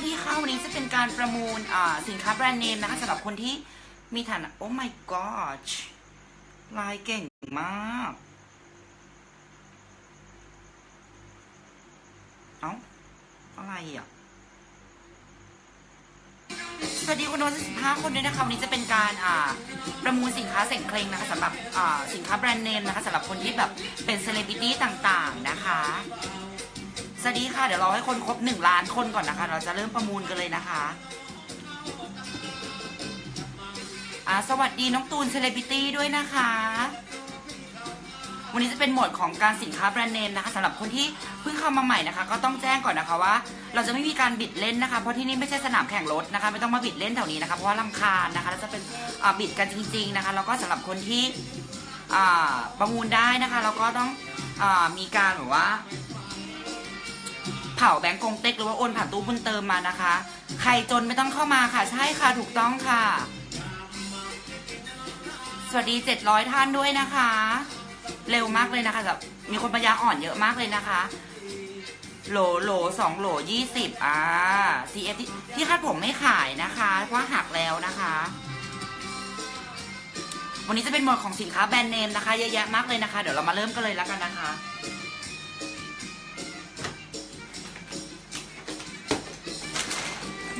วัสดีค่ะวันนี้จะเป็นการประมูลสินค้าแบรนด์เนมนะคะสำหรับคนที่มีฐานะโอ้ my god ลายเก่งมาก เอ้า อะไรอะ สวัสดีคุณโน้ตสิบห้าคนด้วยนะคะวันนี้จะเป็นการอ่าประมูลสินค้าเส่งเคลงนะคะสำหรับอ่าสินค้าแบรนด์เนมนะคะสำหรับคนที่แบบเป็นเซเลบริตี้ต่างๆนะคะ สวัสดีค่ะ เดี๋ยวเราให้คนครบหนึ่งล้านคนก่อนนะคะ เราจะเริ่มประมูลกันเลยนะคะอ่าสวัสดีน้องตูนเซเลบิตี้ด้วยนะคะ วันนี้จะเป็นหมวดของการสินค้าแบรนด์เนมนะคะสำหรับคนที่เพิ่งเข้ามาใหม่นะคะ ก็ต้องแจ้งก่อนนะคะว่า เราจะไม่มีการบิดเล่นนะคะ เพราะที่นี่ไม่ใช่สนามแข่งรถนะคะ ไม่ต้องมาบิดเล่นแถวนี้นะคะ เพราะว่าลำคาญนะคะแล้วจะเป็นบิดกันจริง ๆนะคะ แล้วก็สำหรับคนที่ประมูลได้นะคะแล้วก็ต้องอมีการแบบว่า เผาแบงก์กงเต็กหรือว่าโอนผ่านตู้บุญเติมมานะคะ ใครจนไม่ต้องเข้ามาค่ะ ใช่ค่ะถูกต้องค่ะ สวัสดี700ท่านด้วยนะคะ เร็วมากเลยนะคะแบบมีคนปัญญาอ่อนเยอะมากเลยนะคะ โหลโหลสองโหลยี่สิบอ่า CF ที่ที่คาดผมไม่ขายนะคะ เพราะหักแล้วนะคะ วันนี้จะเป็นหมวดของสินค้าแบรนด์เนมนะคะเยอะแยะมากเลยนะคะ เดี๋ยวเรามาเริ่มกันเลยแล้วกันนะคะ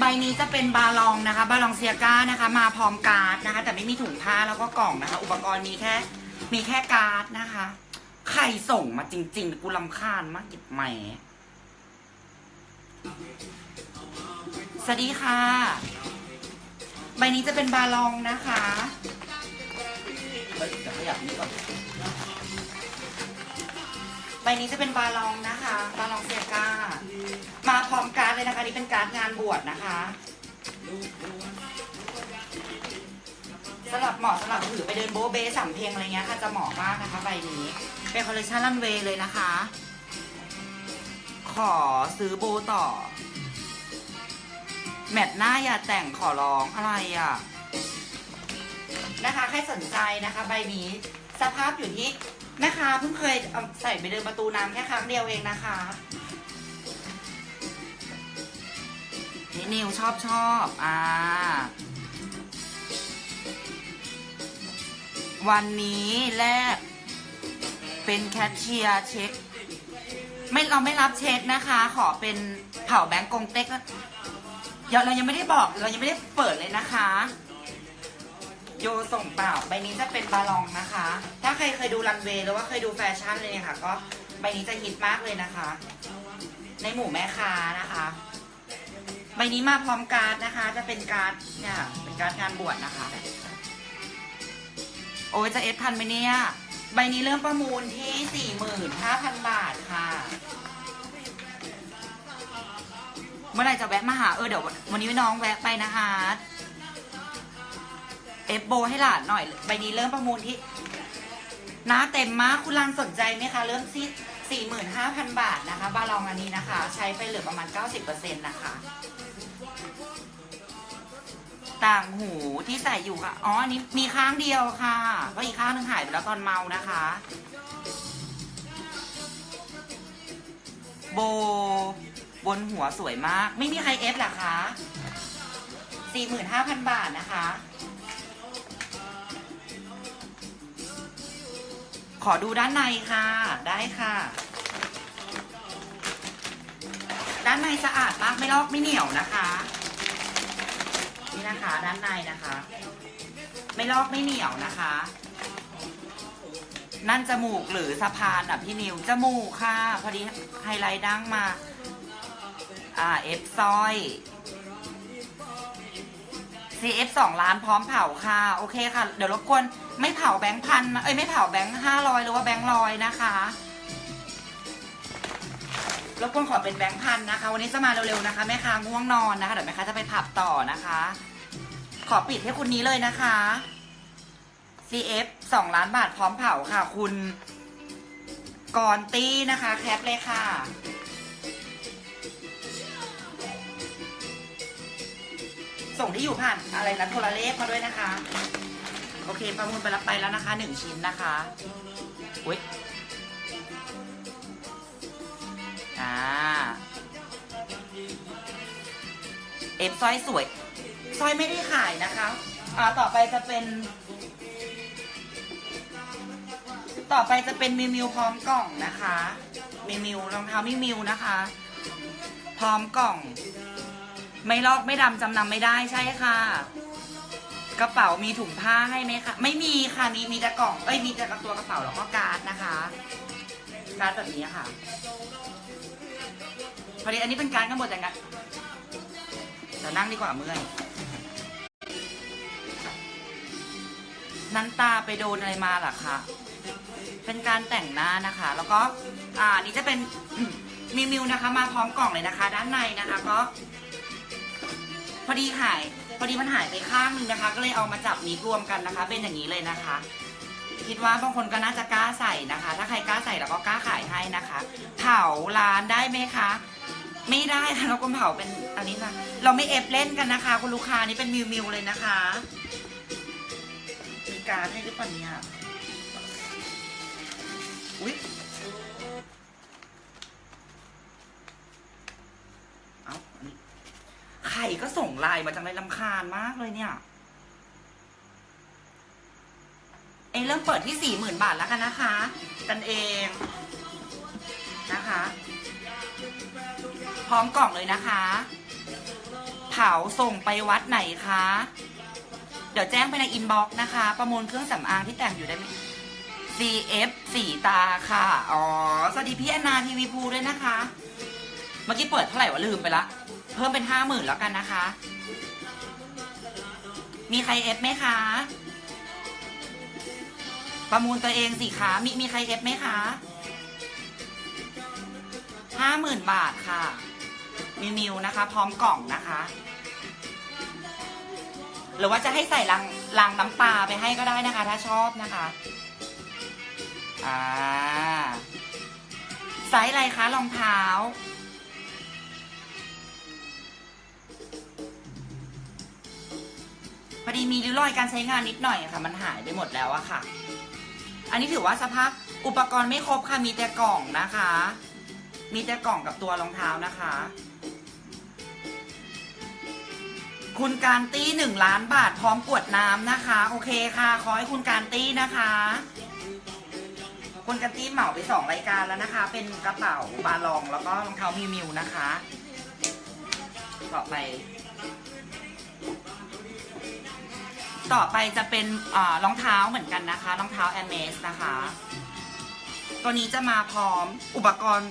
ใบนี้จะเป็นบาลองนะคะ บาลองเซียก้านะคะ มาพร้อมการ์ดนะคะ แต่ไม่มีถุงผ้าแล้วก็กล่องนะคะ อุปกรณ์มีแค่มีแค่การ์ดนะคะ ใครส่งมาจริงๆ กูลำคาญมากหยิบใหม่สวัสดีค่ะ ใบนี้จะเป็นบาลองนะคะเฮ้ยเดี๋ยวขยับนี้ก่อน บนี้จะเป็นบาลองนะคะ บาลองเซียก้า มาพร้อมการ์ดเลยนะคะ นี่เป็นการ์ดงานบวชนะคะสำหรับเหมาะสำหรับถือไปเดินโบเบสัมเพลงอะไรเงี้ยค่ะจะเหมาะมากนะคะใบนี้ เป็นคอลเลคชันรันเวย์เลยนะคะ ขอซื้อโบต่อ แมทหน้าอย่าแต่งขอร้องอะไรอะ นะคะ ใครสนใจนะคะ ใบนี้ สภาพอยู่ที่ แม่ค้าเพิ่งเคยเอาใส่ไปเดินประตูน้ำแค่ครั้งเดียวเองนะคะนี่นิวชอบชอบอ่า วันนี้แรกเป็นแคชเชียร์เช็ค ไม่เราไม่รับเช็คนะคะ ขอเป็นเผาแบงก์กงเต็กเดี๋ยวเรายังไม่ได้บอกเรายังไม่ได้เปิดเลยนะคะ โยส่งเปล่าใบนี้จะเป็นบาลองนะคะ ถ้าใครเคยดูรันเวย์หรือว่าเคยดูแฟชั่นเลยเนี่ยค่ะ ก็ใบนี้จะฮิตมากเลยนะคะ ในหมู่แม่ค้านะคะใบนี้มาพร้อมการ์ดนะคะ จะเป็นการ์ดเนี่ยเป็นการ์ดงานบวชนะคะ โอ้ยจะเอฟทันไหมเนี่ยใบนี้เริ่มประมูลที่สี่หมื่นห้าพันบาทค่ะ เมื่อไรจะแวะมาหาเออเดี๋ยววันนี้น้องแวะไปนะอาร์ต เอฟโบให้หลานหน่อยใบนี้เริ่มประมูลที่หน้าเต็มมากคุณรันสนใจไหมคะ เริ่มที่สี่หมื่นห้าพันบาทนะคะ บาลองอันนี้นะคะ ใช้ไปเหลือประมาณเก้าสิบเปอร์เซ็นต์นะคะ ต่างหูที่ใส่อยู่ค่ะ อ๋ออันนี้มีข้างเดียวค่ะเพราะอีกข้างหนึงหายไปแล้วตอนเมานะคะ โบบนหัวสวยมาก ไม่มีใครเอฟหรอคะสี่หมื่นห้าพันบาทนะคะ อดูด้านในค่ะ ได้ค่ะ ด้านในสะอาดมากไม่ลอกไม่เหนียวนะคะ นี่นะคะ ด้านในนะคะ ไม่ลอกไม่เหนียวนะคะ นั่นจมูกหรือสะพานอะพี่นิวจมูกค่ะ พอดีไฮไลท์ดั้งมา อ่า F สร้อย CF สองล้านพร้อมเผาค่ะ โอเคค่ะ เดี๋ยวรบกวนไม่เผาแบงค์พันเอ้ยไม่เผาแบงค์ห้าร้อยหรือว่าแบงค์ร้อยนะคะรบกวนขอเป็นแบงค์พันนะคะ วันนี้จะมาเร็วๆนะคะแม่ค้าง่วงนอนนะคะเดี๋ยวแม่ค้าจะไปผับต่อนะคะ ขอปิดให้คุณนี้เลยนะคะ CF สองล้านบาทพร้อมเผาค่ะ คุณกอนตี้นะคะ แคปเลยค่ะ ส่งที่อยู่ผ่านอะไรนะโทรเลขมาด้วยนะคะ โอเค ประมูลไปรับไปแล้วนะคะหนึ่งชิ้นนะคะอุ้ยอ่าเอฟสร้อยสวยสร้อยไม่ได้ขายนะคะอ่าต่อไปจะเป็น ต่อไปจะเป็นมิวมิวพร้อมกล่องนะคะมิวมิวรองเท้ามิวมิวนะคะ พร้อมกล่อง ไม่ลอกไม่ดำจำนำไม่ได้ใช่ค่ะ กระเป๋ามีถุงผ้าให้ไหมคะไม่มีค่ะมีมีแต่กล่องเอ้ยมีแต่กระตัวกระเป๋าแล้วก็การ์ดนะคะ การ์ดแบบนี้ค่ะพอดีอันนี้เป็นการ์ดกันหมดแต่งะเดี๋ยวนั่งดีกว่าเมื่อยนันตาไปโดนอะไรมาล่ะคะเป็นการแต่งหน้านะคะ แล้วก็อ่านี่จะเป็นมิวมิวนะคะ มาพร้อมกล่องเลยนะคะ ด้านในนะคะ ก็ พอดีหายพอดีมันหายไปข้างหนึงนะคะ ก็เลยเอามาจับนี้รวมกันนะคะ เป็นอย่างนี้เลยนะคะ คิดว่าบางคนก็น่าจะกล้าใส่นะคะ ถ้าใครกล้าใส่เราก็กล้าขายให้นะคะ เผาร้านได้ไหมคะ ไม่ได้ค่ะเราก็เผาเป็นอันนี้นะเราไม่เอฟเล่นกันนะคะ คุณลูกค้านี่เป็นมิวมิวเลยนะคะมีการให้หรือเปล่าเนี่ยอุ๊ย ส่งไลน์มาจังเลยลำคาญมากเลยเนี่ย เอยเริ่มเปิดที่สี่หมื่นบาทแล้วกันนะคะ กันเองนะคะ พร้อมกล่องเลยนะคะ เผาส่งไปวัดไหนคะ เดี๋ยวแจ้งไปในอินบ็อกซ์นะคะ ประมูลเครื่องสำอางที่แต่งอยู่ได้ไหม CF สีตาค่ะ อ๋อ สวัสดีพี่แอนนาทีวีพูด้วยนะคะ เมื่อกี้เปิดเท่าไหร่วะลืมไปละ เพิ่มเป็นห้าหมื่นแล้วกันนะคะ มีใครเอฟไหมคะ ประมูลตัวเองสิคะมีมีใครเอฟไหมคะห้าหมื่นบาทค่ะ มิวมิวนะคะ พร้อมกล่องนะคะ หรือว่าจะให้ใส่ลังลังน้ำปลาไปให้ก็ได้นะคะ ถ้าชอบนะคะ อ่าไซส์อะไรคะรองเท้า อดีมีริ้วรอยการใช้งานนิดหน่อยอะค่ะ มันหายไปหมดแล้วอะค่ะ อันนี้ถือว่าสภาพอุปกรณ์ไม่ครบค่ะมีแต่กล่องนะคะ มีแต่กล่องกับตัวรองเท้านะคะ คุณการตี้หนึ่งล้านบาทพร้อมกวดน้ำนะคะ โอเคค่ะขอให้คุณการตี้นะคะ คุณการตี้เหมาไปสองรายการแล้วนะคะ เป็นกระเป๋าบาลองแล้วก็รองเท้ามิวมิวนะคะ ต่อไป ต่อไปจะเป็นอารองเท้าเหมือนกันนะคะรองเท้าแอมเมสนะคะ ตัวนี้จะมาพร้อมอุปกรณ์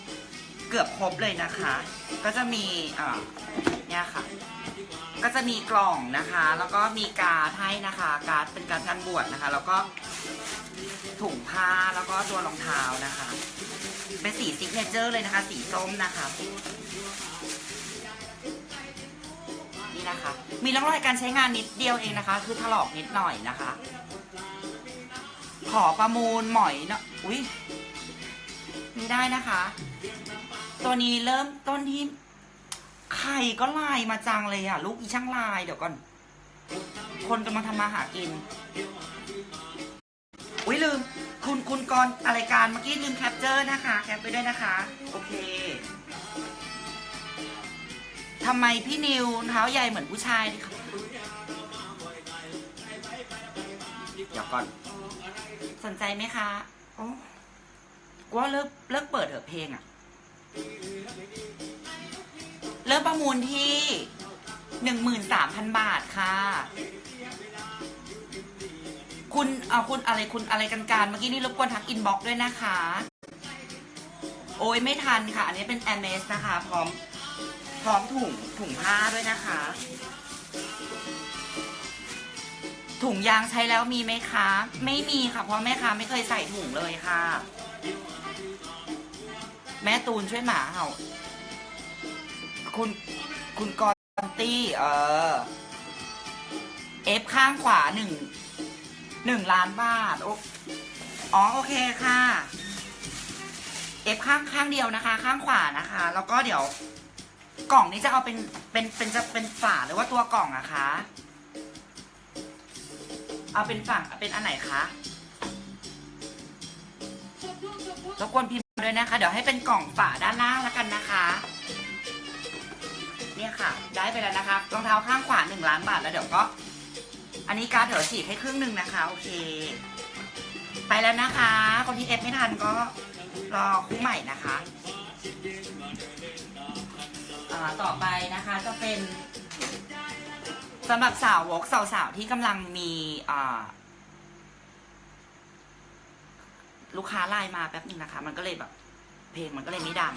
เกือบครบเลยนะคะ ก็จะมีอ่าเนี่ยค่ะ ก็จะมีกล่องนะคะ แล้วก็มีการ์ดให้นะคะ การ์ดเป็นการดงานบวชนะคะ แล้วก็ถุงผ้าแล้วก็ตัวรองเท้านะคะ เป็นสีซิกเนเจอร์เลยนะคะ สีส้มนะคะ นะคะ มีร่องรอยการใช้งานนิดเดียวเองนะคะ คือถลอกนิดหน่อยนะคะ ขอประมูลหมอยเนาะอุ้ยมีได้นะคะ ตัวนี้เริ่มต้นที่ใครก็ลน์มาจังเลยอะลูกอีช่างลน์เดี๋ยวก่อน คนกำลังทำมาหากิน อุ้ยลืม คุณคุณกรอะไรการเมื่อกี้ลืมแคปเจอร์นะคะ แคปไปด้วยนะคะ โอเค ทำไมพี่นิวเท้าใหญ่เหมือนผู้ชายดิคะเดี๋ยวก่อนสนใจไหมคะโอ้กูว่าเลิกเลิกเปิดเถอะเพลงอะเริ่มประมูลที่หนึ่งหมื่นสามพันบาทค่ะ คุณเอาคุณอะไรคุณอะไรกันการเมื่อกี้นี่รบกวนทักอินบ็อกซ์ด้วยนะคะ โอ้ยไม่ทันค่ะ อันนี้เป็นแอมเมสนะคะ พร้อม พร้อมถุงถุงผ้าด้วยนะคะ ถุงยางใช้แล้วมีไหมคะ ไม่มีค่ะ เพราะแม่ค้าไม่เคยใส่ถุงเลยค่ะ แม่ตูนช่วยหมาเห่าคุณคุณกอนตี้เออเอฟข้างขวาหนึ่งหนึ่งล้านบาทโออ๋อโอเคค่ะ เอฟข้างข้างเดียวนะคะ ข้างขวานะคะ แล้วก็เดี๋ยว กล่องนี้จะเอาเป็นเป็นเป็นจะเป็นฝาหรือว่าตัวกล่องอะคะ เอาเป็นฝั่งเป็นอันไหนคะรบกวนพิมพ์ด้วยนะคะ เดี๋ยวให้เป็นกล่องฝาด้านล่างแล้วกันนะคะ เนี่ยค่ะ ได้ไปแล้วนะคะรองเท้าข้างขวาหนึ่งล้านบาทแล้วเดี๋ยวก็ อันนี้การ์ดเดี๋ยวฉีกให้ครึ่งหนึ่งนะคะ โอเค ไปแล้วนะคะ คนที่เอฟไม่ทันก็รอคู่ใหม่นะคะาต่อไปนะคะจะเป็นสำหรับสาวกสาวๆที่กำลังมีอ่าลูกค้าไลน์มาแป๊บนึงนะคะ มันก็เลยแบบ เพลงมันก็เลยไม่ดัง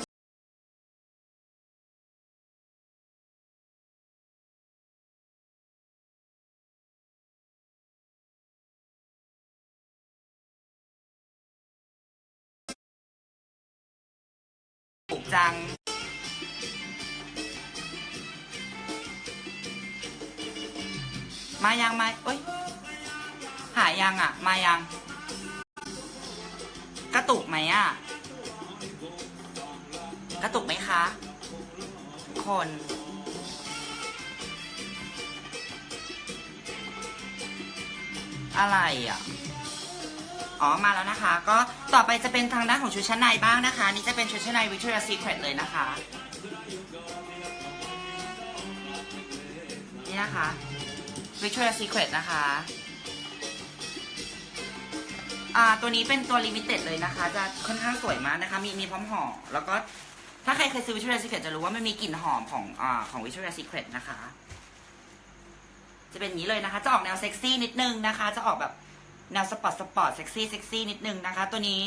จัง มายังมาเอ้ย หายยังอะ มายัง กระตุกไหมอะ กระตุกไหมคะ คน อะไรอะอ๋อ มาแล้วนะคะ ก็ต่อไปจะเป็นทางด้านของชุดชั้นในบ้างนะคะ นี่จะเป็นชุดชั้นใน Victoria's Secret เลยนะคะ นี่นะคะ Victoria's Secret นะคะ อ่า ตัวนี้เป็นตัว limited เลยนะคะ จะค่อนข้างสวยมากนะคะ มีมีพร้อมห่อ แล้วก็ถ้าใครเคยซื้อ Victoria's Secret จะรู้ว่ามันมีกลิ่นหอมของ อ่า ของ Victoria's Secret นะคะ จะเป็นอย่างนี้เลยนะคะ จะออกแนวเซ็กซี่นิดนึงนะคะ จะออกแบบแนวสปอร์ตสปอร์ตเซ็กซี่เซ็กซี่นิดนึงนะคะ ตัวนี้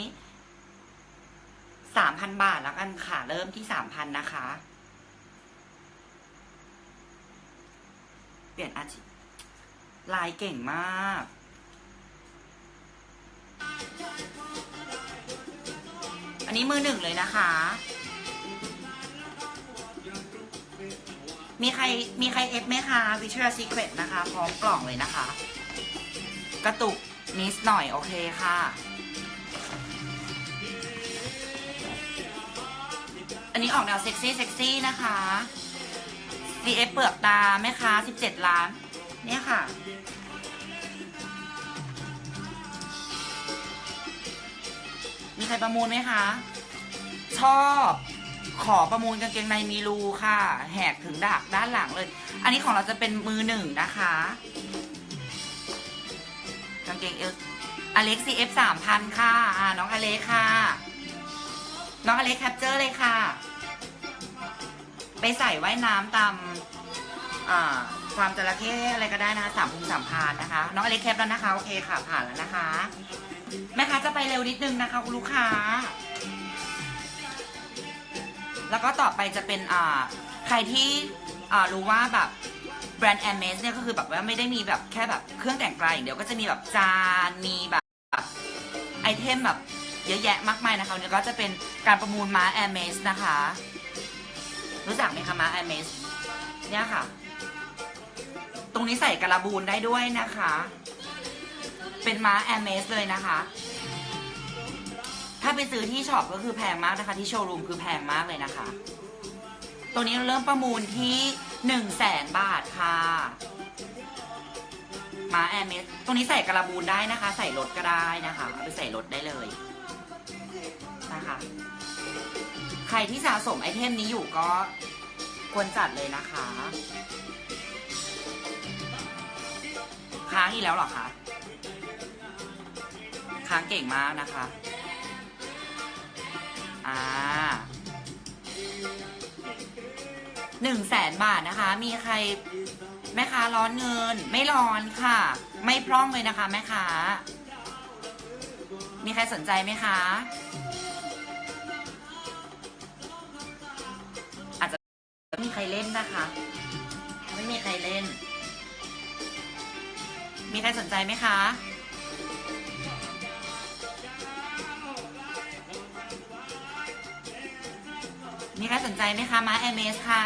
สามพันบาทแล้วกันค่ะ เริ่มที่สามพันนะคะ เปลี่ยนอาชีพ ลายเก่งมาก อันนี้มือหนึ่งเลยนะคะ มีใครมีใครเอฟไหมคะ Victoria's Secret นะคะ พร้อมกล่องเลยนะคะ กระตุกนิดหน่อย โอเคค่ะ อันนี้ออกแนวเซ็กซี่เซ็กซี่นะคะ CF เปลือกตาแม่ค้า 17 ล้าน เนี่ยค่ะ มีใครประมูลไหมคะ ชอบขอประมูลกางเกงในมีรูค่ะ แหกถึงดักด้านหลังเลย อันนี้ของเราจะเป็นมือหนึ่งนะคะกางเกงเอลอเล็กซีเอฟสามพันค่ะอ่าน้องอเล็กค่ะ น้องอเล็กแคปเจอร์เลยค่ะ ไปใส่ว่ายน้ำตาม อ่า ความจระเข้อะไรก็ได้นะคะสามพุงสามพานนะคะ น้องอเล็กแคปแล้วนะคะ โอเคค่ะผ่านแล้วนะคะ แม่ค้าจะไปเร็วนิดนึงนะคะคุณลูกค้า แล้วก็ต่อไปจะเป็นอ่าใครที่อ่ารู้ว่าแบบแบรนด์ a อ m e s เนี่ยก็คือแบบว่าไม่ได้มีแบบแค่แบบเครื่องแต่งกายอย่างเดียวก็จะมีแบบจานมีแบบไอเทมแบบเยอะแยะมากมายนะคะวันนี้ก็จะเป็นการประมูลม้า a อ m e s นะคะ รู้จักไหมคะม้า a อ m e s เนี่ยค่ะ ตรงนี้ใส่กระบูนได้ด้วยนะคะ เป็นม้า a อ m e s เลยนะคะ ถ้าไปซื้อที่ช็อปก็คือแพงมากนะคะ ที่โชว์รูมคือแพงมากเลยนะคะ ตัวนี้เริ่มประมูลที่หนึ่งแสนบาทค่ะมาแอร์เมสตรงนี้ใส่กระบูนได้นะคะ ใส่รถก็ได้นะคะเอาไปใส่รถได้เลยนะคะ ใครที่สะสมไอเทมนี้อยู่ก็ควรจัดเลยนะคะ ค้างอีกแล้วเหรอคะค้างเก่งมากนะคะอ่าหนึ่งแสนบาทนะคะ มีใครแม่ค้าร้อนเงิน ไม่ร้อนค่ะ ไม่พร่องเลยนะคะแม่ค้ามีใครสนใจไหมคะอาจจะมีใครเล่นนะคะ มีใครสนใจไหมคะ มีใครสนใจไหมคะมาแอมเมสค่ะ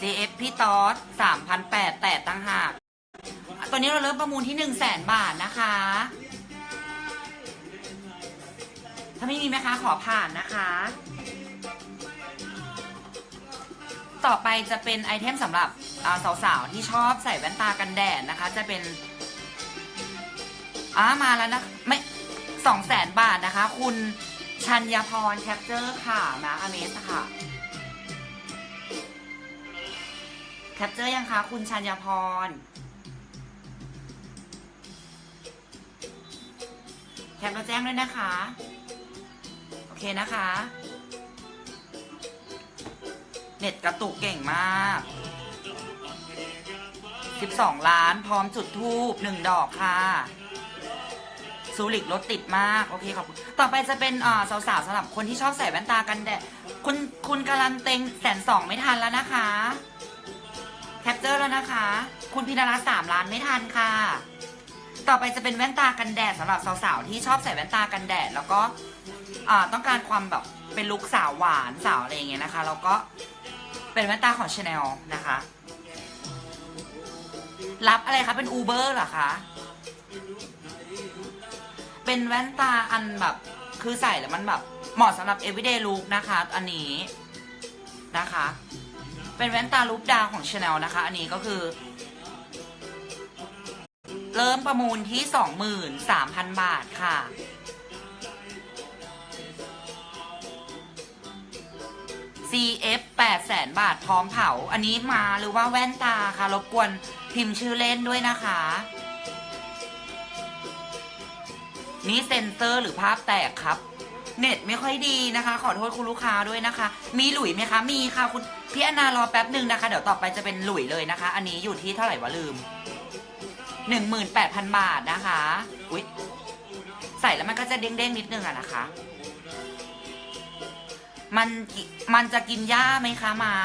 CF พี่ตอสสามพันแปดแต่ตั้งหากตัวนี้เราเริ่มประมูลที่หนึ่งแสนบาทนะคะ ถ้าไม่มีไหมคะขอผ่านนะคะ ต่อไปจะเป็นไอเทมสำหรับสาวๆ ที่ชอบใส่แว่นตากันแดดนะคะ จะเป็นอ่ามาแล้วนะไม่สองแสนบาทนะคะ คุณชัญญาพรแคปเจอร์ค่ะนะอเมสค่ะแคปเจอร์ยังคะ คุณชัญญาพรแคปมาแจ้งด้วยนะคะ โอเคนะคะ เน็ตกระตุกเก่งมาก 12 ล้านพร้อมจุดทูบหนึ่งดอกค่ะซูริกรถติดมาก โอเคขอบคุณต่อไปจะเป็นอ่าสาวๆสำหรับคนที่ชอบใส่แว่นตากันแดดคุณคุณกำลังเต็งแสนสองไม่ทันแล้วนะคะ แคปเจอร์แล้วนะคะ คุณพินารัตน์สามล้านไม่ทันค่ะ ต่อไปจะเป็นแว่นตากันแดดสำหรับสาวๆที่ชอบใส่แว่นตากันแดด แล้วก็ต้องการความแบบเป็นลุคสาวหวานสาวอะไรอย่างเงี้ยนะคะ แล้วก็ เป็นแว่นตาของชาแนลนะคะ รับอะไรคะ เป็นอูเบอร์เหรอคะ เป็นแว่นตาอันแบบ คือใส่แล้วมันแบบ เหมาะสำหรับ everyday look นะคะ อันนี้นะคะ เป็นแว่นตาลูปดาวของ Chanel นะคะ อันนี้ก็คือ เริ่มประมูลที่ 23,000 บาทค่ะ CF 8แสนบาทพร้อมเผา อันนี้มาหรือว่าแว่นตาค่ะ รบกวนพิมพ์ชื่อเล่นด้วยนะคะ นี่เซ็นเซอร์หรือภาพแตกครับ เน็ตไม่ค่อยดีนะคะ ขอโทษคุณลูกค้าด้วยนะคะ มีหลุยไหมคะ มีค่ะคุณพี่อนารอแป๊บหนึ่งนะคะ เดี๋ยวต่อไปจะเป็นหลุยเลยนะคะ อันนี้อยู่ที่เท่าไหร่วะลืมหนึ่งหมื่นแปดพันบาทนะคะ อุ๊ย ใส่แล้วมันก็จะเด้งๆนิดนึงอะนะคะ มันมันจะกินหญ้าไหมคะม้า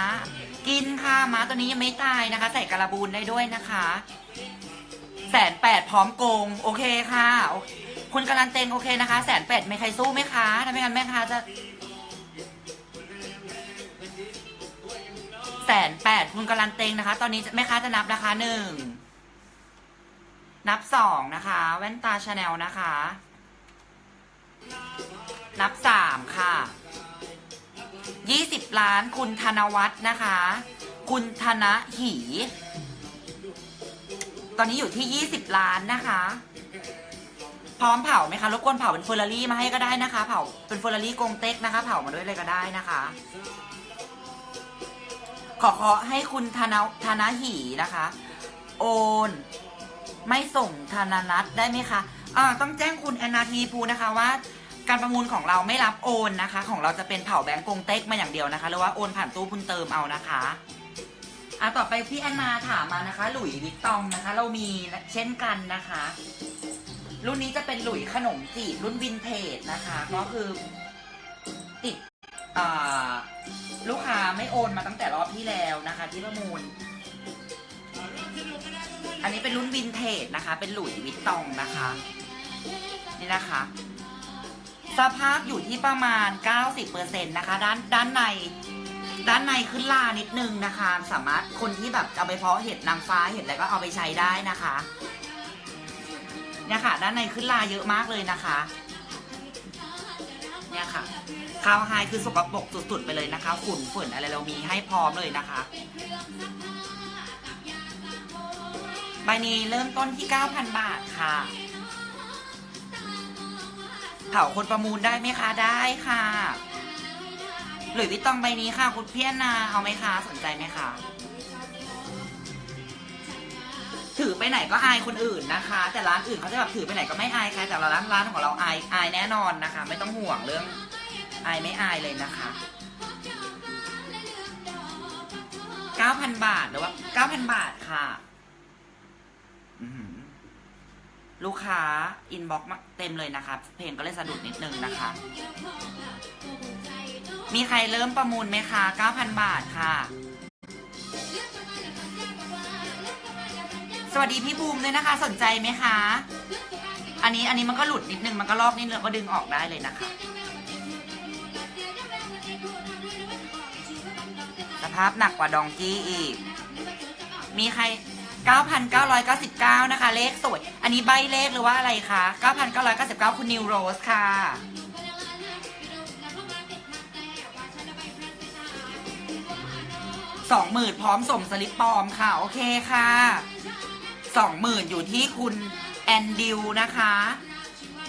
กินค่ะม้าตัวนี้ยังไม่ตายนะคะ ใส่กระบูนได้ด้วยนะคะแสนแปดพร้อมโกง โอเคค่ะคคุณการันเตงโอเคนะคะแสนแปดไม่ใครสู้ไหมคะถ้าไม่งั้นแม่ค้าจะแสนแปดคุณการันเตงนะคะ ตอนนี้แม่ค้าจะนับนะคะหนึ่งนับสองนะคะ แว่นตาชาแนลนะคะ นับสามค่ะ ยี่สิบล้านคุณธนวัฒน์นะคะ คุณธนหี ตอนนี้อยู่ที่ยี่สิบล้านนะคะ พร้อมเผาไหมคะรบกวนเผาเป็นเฟอร์รารี่มาให้ก็ได้นะคะ เผาเป็นเฟอร์รารี่กงเต็กนะคะ เผามาด้วยเลยก็ได้นะคะ ขอขอให้คุณธนธนหีนะคะ โอน ไม่ส่งธนานัทได้ไหมคะอ่าต้องแจ้งคุณแอนนาทีภูนะคะว่า การประมูลของเราไม่รับโอนนะคะ ของเราจะเป็นเผาแบงก์กงเต็กมาอย่างเดียวนะคะหรือว่าโอนผ่านตู้พุ่นเติมเอานะคะอะต่อไปพี่แอนนาถามมานะคะ หลุยส์วิตตองนะคะ เรามีเช่นกันนะคะ รุ่นนี้จะเป็นหลุยขนมจีบรุ่นวินเทจนะคะ ก็คือติดอลูกค้าไม่โอนมาตั้งแต่รอบที่แล้วนะคะ ที่ประมูล อันนี้เป็นรุ่นวินเทจนะคะ เป็นหลุยส์วิตตองนะคะ นี่นะคะ สภาพอยู่ที่ประมาณ 90%นะคะ ด้านด้านใน ด้านในขึ้นลานิดนึงนะคะ สามารถคนที่แบบเอาไปเพาะเห็ดนางฟ้าเห็ดอะไรก็เอาไปใช้ได้นะคะเนี่ยค่ะ ด้านในขึ้นลาเยอะมากเลยนะคะ เนี่ยค่ะคาวไฮคือสกปรกสุดๆไปเลยนะคะ ฝุ่นฝุ่นอะไรเรามีให้พร้อมเลยนะคะใบนี้เริ่มต้นที่ 9,000 บาทค่ะ เผาคนประมูลได้ไหมคะได้ค่ะหลุยวิตตองใบนี้ค่ะ คุณเพี่แอนนาเอาไหมคะสนใจไหมคะ ถือไปไหนก็อายคนอื่นนะคะ แต่ร้านอื่นเขาจะแบบถือไปไหนก็ไม่อายใครแต่ละร้านร้านของเราอายอายแน่นอนนะคะ ไม่ต้องห่วงเรื่องอายไม่อายเลยนะคะ 9,000 บาทหรือว่า 9,000 บาทค่ะ อือ ลูกค้าอินบ็อกมาเต็มเลยนะคะเพลงก็เลยสะดุดนิดนึงนะคะ มีใครเริ่มประมูลไหมคะ 9,000 บาทค่ะ สวัสดีพี่บูมด้วยนะคะ สนใจไหมคะ อันนี้อันนี้มันก็หลุดนิดนึง มันก็ลอกนิดนึงก็ดึงออกได้เลยนะคะ สภาพหนักกว่าดองกี้อีก มีใคร 9,999 นะคะ เลขสวย อันนี้ใบเลขหรือว่าอะไรคะ 9,999 คุณนิวโรสค่ะ สองหมื่นพร้อมส่งสลิปปลอมค่ะ โอเคค่ะสองหมื่นอยู่ที่คุณแอนดิวนะคะ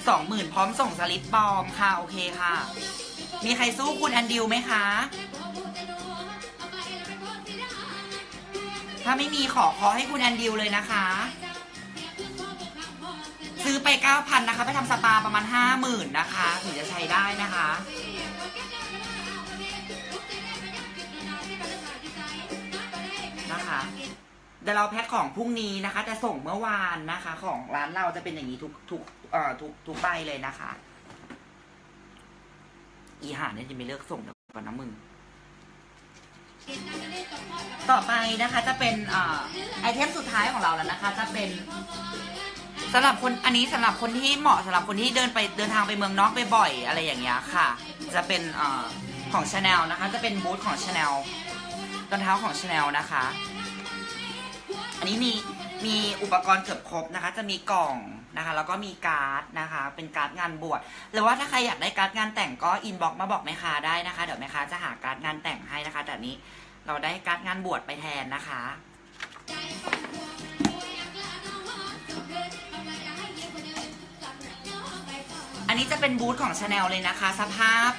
สองหมื่นพร้อมส่งสลิปปลอมค่ะ โอเคค่ะ มีใครสู้คุณแอนดิวไหมคะ ถ้าไม่มีขอขอให้คุณแอนดิวเลยนะคะ ซื้อไป 9,000 นะคะ ไปทำสปาประมาณ 50,000 นะคะ ถึงจะใช้ได้นะคะ นะคะ เดี๋ยวเราแพ็คของพรุ่งนี้นะคะ จะส่งเมื่อวานนะคะ ของร้านเราจะเป็นอย่างนี้ทุกทุกเอ่อทุกทุกใบเลยนะคะ อีหาเนี่ยจะไม่เลิกส่งเดี๋ยวก่อนนะมึง ต่อไปนะคะจะเป็นอไอเทมสุดท้ายของเราแล้วนะคะ จะเป็นสำหรับคนอันนี้สำหรับคนที่เหมาะสำหรับคนที่เดินไปเดินทางไปเมืองนอกไปบ่อยอะไรอย่างเงี้ยค่ะ จะเป็นอของชาแนลนะคะ จะเป็นบูธของชาแนลรองเท้าของชาแนลนะคะ อันนี้มีมีอุปกรณ์เกือบครบนะคะ จะมีกล่อง นะคะแล้วก็มีการ์ดนะคะ เป็นการ์ดงานบวชหรือว่าถ้าใครอยากได้การ์ดงานแต่งก็อินบ็อกมาบอกแม่ค้าได้นะคะ เดี๋ยวแม่ค้าจะหาการ์ดงานแต่งให้นะคะ แต่นี้เราได้การ์ดงานบวชไปแทนนะคะอันนี้จะเป็นบูธของชาแนลเลยนะคะ สภาพ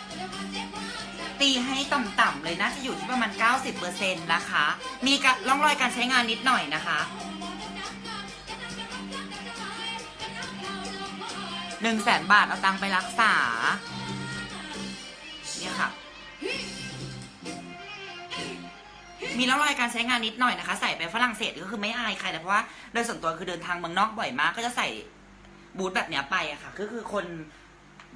ตีให้ต่ำๆเลยน่าจะอยู่ที่ประมาณ 90%นะคะ มีกะร่องรอยการใช้งานนิดหน่อยนะคะ หนึ่งแสนบาทเอาตังไปรักษา เนี่ยค่ะ มีร่องรอยการใช้งานนิดหน่อยนะคะ ใส่ไปฝรั่งเศสก็คือไม่อายใครนะเพราะว่าโดยส่วนตัวคือเดินทางเมืองนอกบ่อยมาก ก็จะใส่บูธแบบเนี้ยไปอะค่ะ ก็คือคน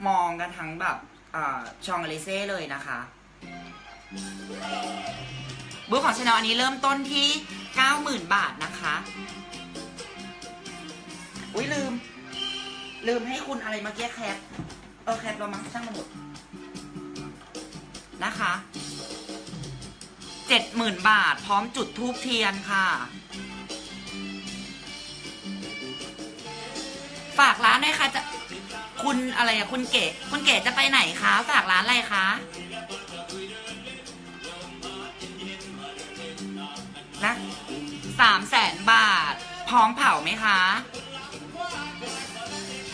มองกันทั้งแบบอชองอลิเซ่เลยนะคะบูธของชาแนลอันนี้เริ่มต้นที่ 90,000 บาทนะคะ อุ้ยลืม ลืมให้คุณอะไรเมื่อกี้แคปเออแคปเรามั้งช่างมันหมดนะคะเจ็ดหมื่นบาท พร้อมจุดทูบเทียนค่ะ ฝากร้านด้วยค่ะจะคุณอะไรอะคุณเก๋คุณเก๋จะไปไหนคะฝากร้านอะไรคะนะสามแสนบาท พร้อมเผาไหมคะ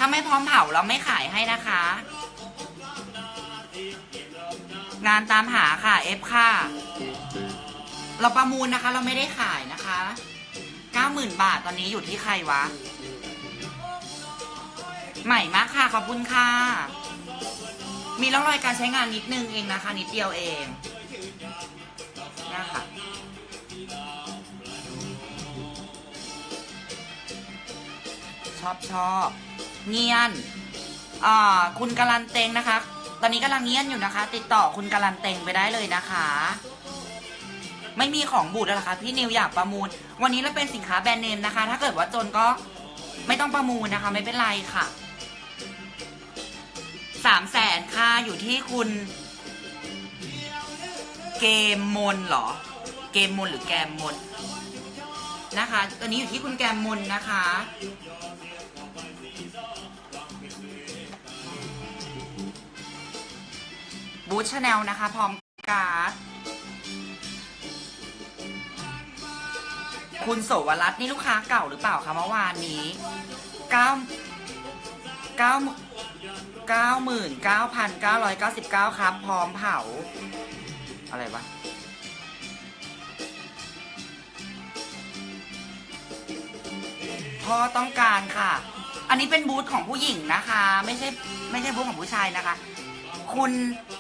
ถ้าไม่พร้อมเผาเราไม่ขายให้นะคะ งานตามหาค่ะ F ค่ะ เราประมูลนะคะ เราไม่ได้ขายนะคะเก้าหมื่นบาทตอนนี้อยู่ที่ใครวะ ใหม่มากค่ะ ขอบคุณค่ะ มีร่องรอยการใช้งานนิดนึงเองนะคะ นิดเดียวเองนะคะชอบชอบ เงียนอ่าคุณกาลันเตงนะคะ ตอนนี้กำลังเงียนอยู่นะคะ ติดต่อคุณกาลันเตงไปได้เลยนะคะ ไม่มีของบูดแล้วเหรอคะพี่นิวอยากประมูล วันนี้เราเป็นสินค้าแบรนด์เนมนะคะ ถ้าเกิดว่าจนก็ไม่ต้องประมูลนะคะ ไม่เป็นไรค่ะสามแสนค่าอยู่ที่คุณ เกมมนเหรอ เกมมนหรือแกมมนนะคะ ตอนนี้อยู่ที่คุณแกมมนนะคะ บูธชาแนลนะคะ พร้อมการ์ดคุณโสวรัตน์นี่ลูกค้าเก่าหรือเปล่าคะเมื่อวานนี้เก้าเก้าเก้าหมื่นเก้าพันเก้าร้อยเก้าสิบเก้าครับ พร้อมเผา อะไรวะพ่อต้องการค่ะ อันนี้เป็นบูธของผู้หญิงนะคะ ไม่ใช่ไม่ใช่บูธของผู้ชายนะคะ คุณ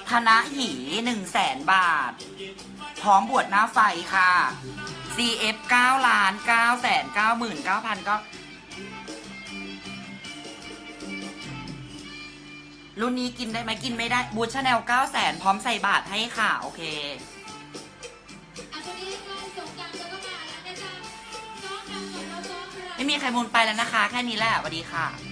ธนหีหนึ่งแสนบาท พร้อมบวชหน้าไฟค่ะ CF 9ล้าน9แสน9หมื่น9พันก็รุ่นนี้กินได้ไหมกินไม่ได้บูชาแนล9แสนพร้อมใส่บาทให้ค่ะ โอเคไม่มีใครมูลไปแล้วนะคะ แค่นี้แหละสวัสดีค่ะ